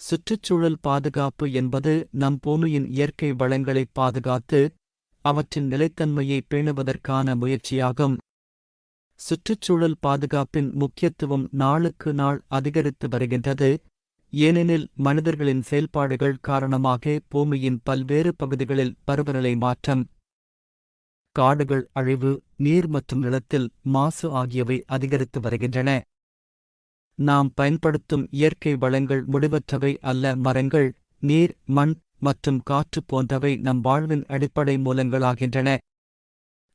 சுற்றுச்சூழல் பாதுகாப்பு என்பது நம் பூமியின் இயற்கை வளங்களை பாதுகாத்து அவற்றின் நிலைத்தன்மையை பேணுவதற்கான முயற்சியாகும். சுற்றுச்சூழல் பாதுகாப்பின் முக்கியத்துவம் நாளுக்கு நாள் அதிகரித்து வருகின்றது. ஏனெனில் மனிதர்களின் செயல்பாடுகள் காரணமாக பூமியின் பல்வேறு பகுதிகளில் பருவநிலை மாற்றம் காடுகள் அழிவு நீர் மற்றும் நிலத்தில் மாசு ஆகியவை அதிகரித்து வருகின்றன. நாம் பயன்படுத்தும் இயற்கை வளங்கள் முடிவற்றவை அல்ல மரங்கள் நீர் மண் மற்றும் காற்று போன்றவை நம் வாழ்வின் அடிப்படை மூலங்களாகின்றன.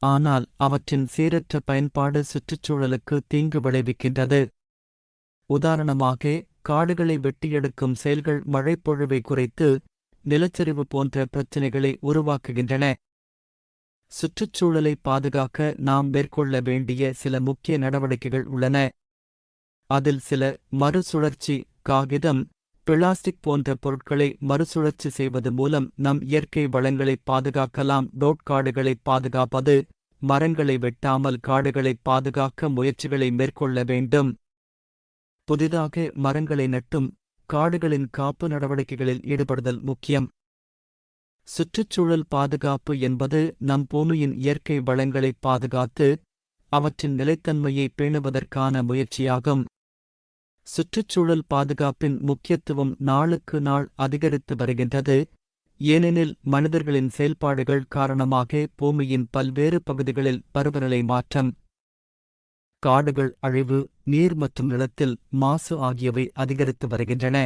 ஆனால் அவற்றின் சீரற்ற பயன்பாடு சுற்றுச்சூழலுக்கு தீங்கு விளைவிக்கின்றது. உதாரணமாக காடுகளை வெட்டியெடுக்கும் செயல்கள் மழைப்பொழிவை குறைத்து நிலச்சரிவு போன்ற பிரச்சினைகளை உருவாக்குகின்றன. சுற்றுச்சூழலை பாதுகாக்க நாம் மேற்கொள்ள வேண்டிய சில முக்கிய நடவடிக்கைகள் உள்ளன. அதில் சில மறுசுழற்சி காகிதம் பிளாஸ்டிக் போன்ற பொருட்களை மறுசுழற்சி செய்வது மூலம் நம் இயற்கை வளங்களை பாதுகாக்கலாம். டோட் காடுகளை பாதுகாப்பது மரங்களை வெட்டாமல் காடுகளை பாதுகாக்க முயற்சிகளை மேற்கொள்ள வேண்டும். புதிதாக மரங்களை நட்டும் காடுகளின் காப்பு நடவடிக்கைகளில் ஈடுபடுதல் முக்கியம். சுற்றுச்சூழல் பாதுகாப்பு என்பது நம் பூமியின் இயற்கை வளங்களை பாதுகாத்து அவற்றின் நிலைத்தன்மையை பேணுவதற்கான முயற்சியாகும். சுற்றுச்சூழல் பாதுகாப்பின் முக்கியத்துவம் நாளுக்கு நாள் அதிகரித்து வருகின்றது. ஏனெனில் மனிதர்களின் செயல்பாடுகள் காரணமாக பூமியின் பல்வேறு பகுதிகளில் பருவநிலை மாற்றம் காடுகள் அழிவு நீர் மற்றும் நிலத்தில் மாசு ஆகியவை அதிகரித்து வருகின்றன.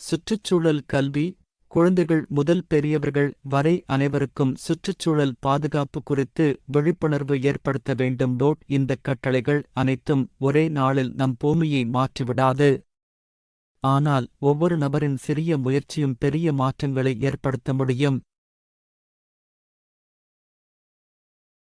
சுற்றுச்சூழல் கல்வி குழந்தைகள் முதல் பெரியவர்கள் வரை அனைவருக்கும் சுற்றுச்சூழல் பாதுகாப்பு குறித்து விழிப்புணர்வு ஏற்படுத்த வேண்டும். டோட் இந்த கட்டளைகள் அனைத்தும் ஒரே நாளில் நம் பூமியை மாற்றிவிடாது. ஆனால் ஒவ்வொரு நபரின் சிறிய முயற்சியும் பெரிய மாற்றங்களை ஏற்படுத்த முடியும்.